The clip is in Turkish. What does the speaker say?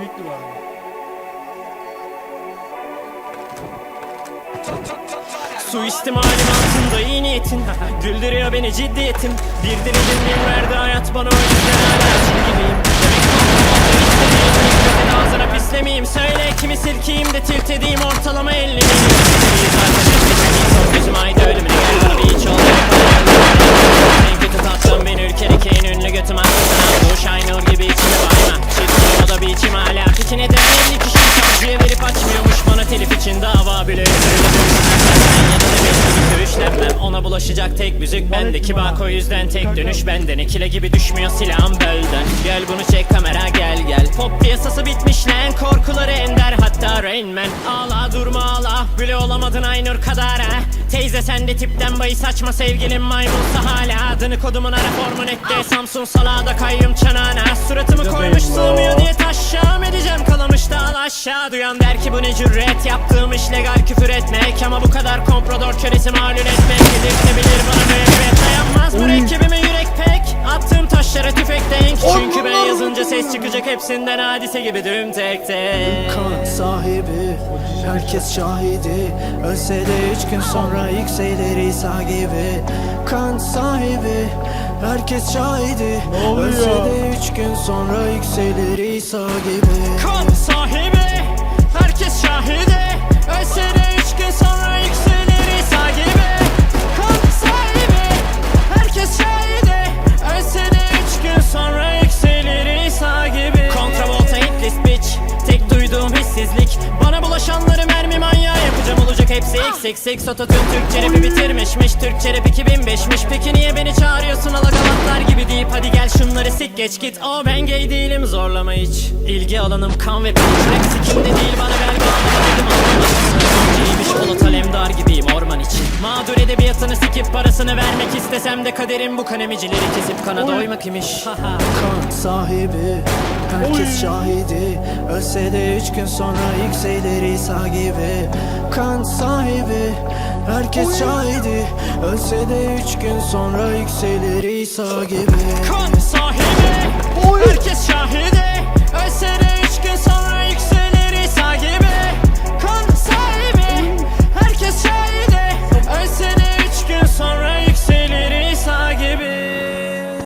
Dur abi. Suistimalim altında iyi niyetin. Güldürüyor beni ciddiyetim. Bir diledim bin verdi hayat bana o yüzden hala gibiyim hala Peki neden 50 kişi savcıya verip açmıyormuş. Bana telif için dava bile Görüşlenmem ona bulaşacak tek müzik bendeki bak o yüzden tek dönüş benden ikile gibi düşmüyor silahım bölden. Gel bunu çek kamera gel gel. Pop piyasası bitmiş lan. Korkuları ender hatta Rain Man Ağla durma ağla. Bile olamadın Aynur kadar ha Teyze sen de tipten bayı saçma sevgilim maymunsa hala Adını kodumun ara formun ekle Samsun salağda kayyum çanağına. Suratımı koymuş sığmıyor diye taşşam edeceğim. Kalamış dağıl aşağı. Duyan der ki bu ne cüret? Yaptığım iş legal küfür etmek. Ama bu kadar komprador kölesi malul etmek. Dedirtebilir bana müebbet dayanmaz mürekkebime yürek pek? Attığım taşlara tüfek denk. Çünkü ben yazınca ses çıkacak hepsinden hadise gibi düm tek tek. Kan sahibi Herkes şahidi. Ölse de üç gün sonra yükselir İsa gibi. Kan sahibi. Herkes şahidi? Ölse de üç gün sonra yükselir İsa gibi. Kan sahibi. Herkes şahidi olacak hepsi XXX Ototune Türkçe rapi bitirmişmiş Türkçe rap 2005'miş Peki niye beni çağırıyorsun alagalatlar gibi deyip Hadi gel şunları sik geç git. O ben gay değilim zorlama hiç. İlgi alanım kan ve piç. Rap sikimde değil bana dedim anlamasın Önceymiş Polat Alemdar gibiyim orman için. Mağdur edebiyatını sikip parasını vermek istesem de Kaderim bu kanemicileri kesip kana doymak imiş. Kan sahibi Herkes şahidi. Ölse de üç gün sonra yükselir İsa gibi. Kan sahibi. Herkes şahidi. Ölse de üç gün sonra yükselir İsa gibi. Kan sahibi. Herkes şahidi